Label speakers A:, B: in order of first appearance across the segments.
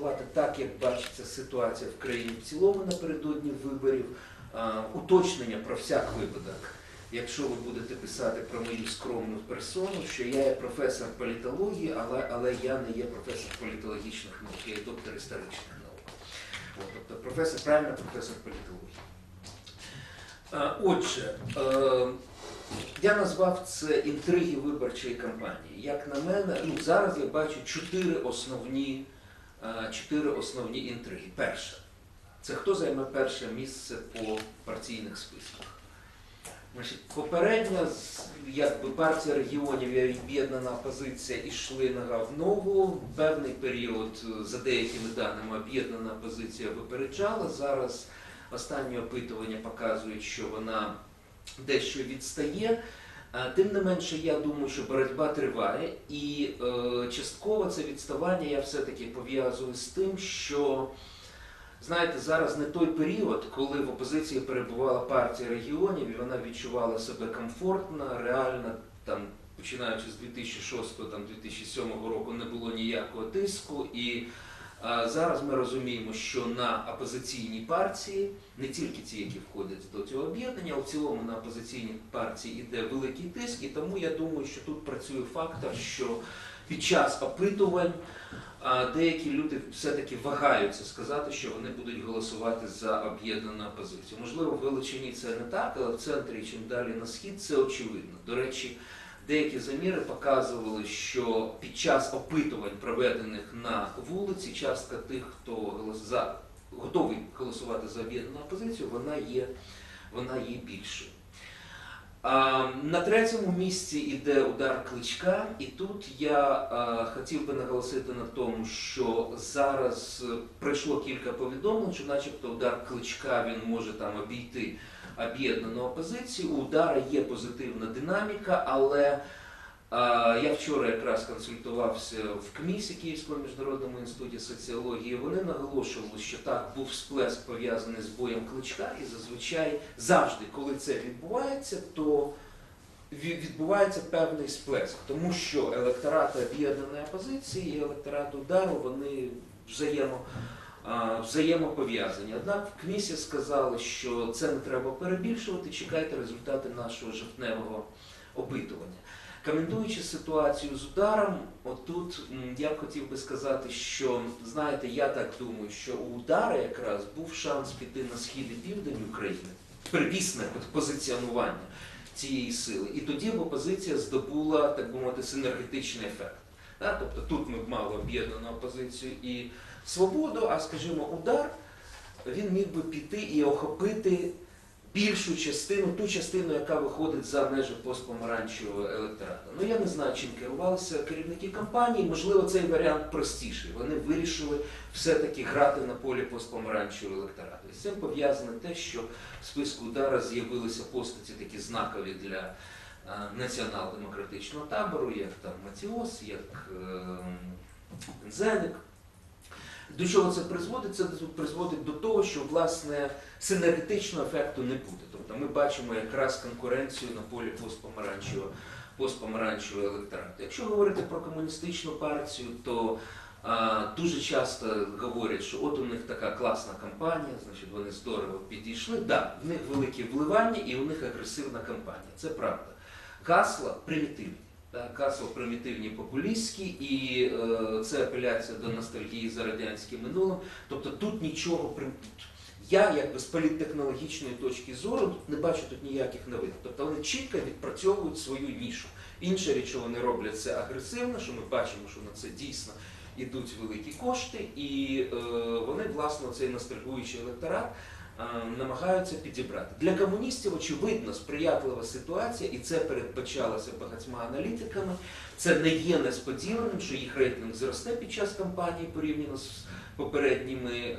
A: прокоментувати так, як бачиться ситуація в країні в цілому напередодні виборів, уточнення про всяк випадок. Якщо ви будете писати про мою скромну персону, що я є професор політології, але, але я не є професор політологічних наук, я є доктор історичних наук. От, тобто професор, правильно, професор політології. Отже, е, я назвав це інтриги виборчої кампанії. Як на мене, ну зараз я бачу чотири основні, чотири основні інтриги. Перша це хто займе перше місце по партійних списках. Попередньо, якби партія регіонів і об'єднана опозиція йшли нога в ногу. Певний період, е, за деякими даними, об'єднана опозиція випереджала. Зараз останні опитування показують, що вона дещо відстає. Тим не менше, я думаю, що боротьба триває, і е, частково це відставання я все-таки пов'язую з тим, що знаєте, зараз не той період, коли в опозиції перебувала партія регіонів, і вона відчувала себе комфортно, реально там. Починаючи з 2006-2007 року не було ніякого тиску, і зараз ми розуміємо, що на опозиційній партії, не тільки ті, які входять до цього об'єднання, а в цілому на опозиційній партії йде великий тиск, і тому я думаю, що тут працює фактор, що під час опитувань деякі люди все-таки вагаються сказати, що вони будуть голосувати за об'єднану опозицію. Можливо, в Величині це не так, але в центрі, чим далі на схід, це очевидно. До речі, деякі заміри показували, що під час опитувань, проведених на вулиці, частка тих, хто за, готовий голосувати за об'єднану опозицію, вона є, вона є більшою. На третьому місці йде удар кличка, і тут я хотів би наголосити на тому, що зараз е, прийшло кілька повідомлень, що начебто удар кличка він може там обійти об'єднану опозицію. У удара є позитивна динаміка, але я вчора якраз консультувався в КМІСі Київському міжнародному інституті соціології. Вони наголошували, що так був сплеск пов'язаний з боєм кличка, і зазвичай завжди, коли це відбувається, то відбувається певний сплеск, тому що електорат об'єднаної опозиції і електорат удару вони взаємо. Взаємопов'язані. Однак в КМІСі сказали, що це не треба перебільшувати, чекайте результати нашого жовтневого опитування. Коментуючи ситуацію з ударом, отут я б хотів би сказати, що знаєте, я так думаю, що у удара якраз був шанс піти на схід і південь України, первісне позиціонування цієї сили. І тоді б опозиція здобула, так би мовити, синергетичний ефект. Тобто тут ми б мали об'єднану опозицію і свободу, а скажімо, удар він міг би піти і охопити більшу частину, ту частину, яка виходить за межі постпомаранчевого електорату. Ну я не знаю, чим керувалися керівники кампанії. Можливо, цей варіант простіший. Вони вирішили все-таки грати на полі постпомаранчевого електорату. І з цим пов'язане те, що в списку удара з'явилися постаті такі знакові для е, націонал-демократичного табору, як там Матіос, як е, Зеник. До чого це призводить? Це призводить до того, що власне синергетичного ефекту не буде. Тобто ми бачимо якраз конкуренцію на полі постпомаранчевого, постпомаранчевого електорату. Якщо говорити про комуністичну партію, то а, дуже часто говорять, що от у них така класна кампанія, значить вони здорово підійшли. Так, да, в них великі вливання і у них агресивна кампанія. Це правда. Гасла примітивні. Так, Гасла примітивні популістські, і е, це апеляція до ностальгії за радянським минулим. Тобто тут нічого прим- я, якби з політтехнологічної точки зору, не бачу тут ніяких новин. Тобто вони чітко відпрацьовують свою нішу. Інша річ, що вони роблять це агресивно, що ми бачимо, що на це дійсно йдуть великі кошти, і е, вони, власне, цей ностальгуючий електорат е, намагаються підібрати. Для комуністів, очевидно, сприятлива ситуація, і це передбачалося багатьма аналітиками. Це не є несподіваним, що їх рейтинг зросте під час кампанії порівняно з попередніми е,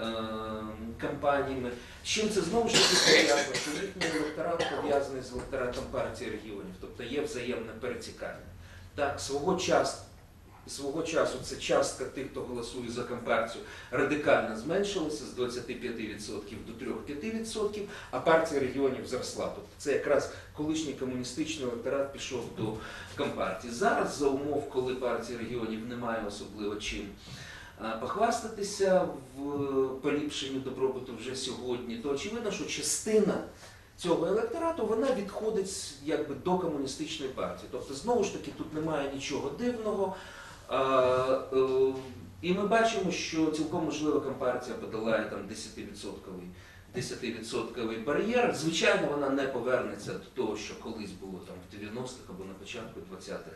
A: кампаніями. З чим це знову ж таки пов'язано, що їхній електорат пов'язаний з електоратом партії регіонів, тобто є взаємне перетікання. Так, свого часу. Свого часу це частка тих, хто голосує за компартію, радикально зменшилася з 25% до 3-5%, а партія регіонів зросла. Тобто це якраз колишній комуністичний електорат пішов до компартії. Зараз за умов, коли партія регіонів не має особливо чим похвастатися в поліпшенні добробуту вже сьогодні, то очевидно, що частина цього електорату вона відходить якби до комуністичної партії. Тобто, знову ж таки, тут немає нічого дивного. Е, і ми бачимо, що цілком можливо компартія подолає там 10-відсотковий 10% бар'єр. Звичайно, вона не повернеться до того, що колись було там в 90-х або на початку 20-х.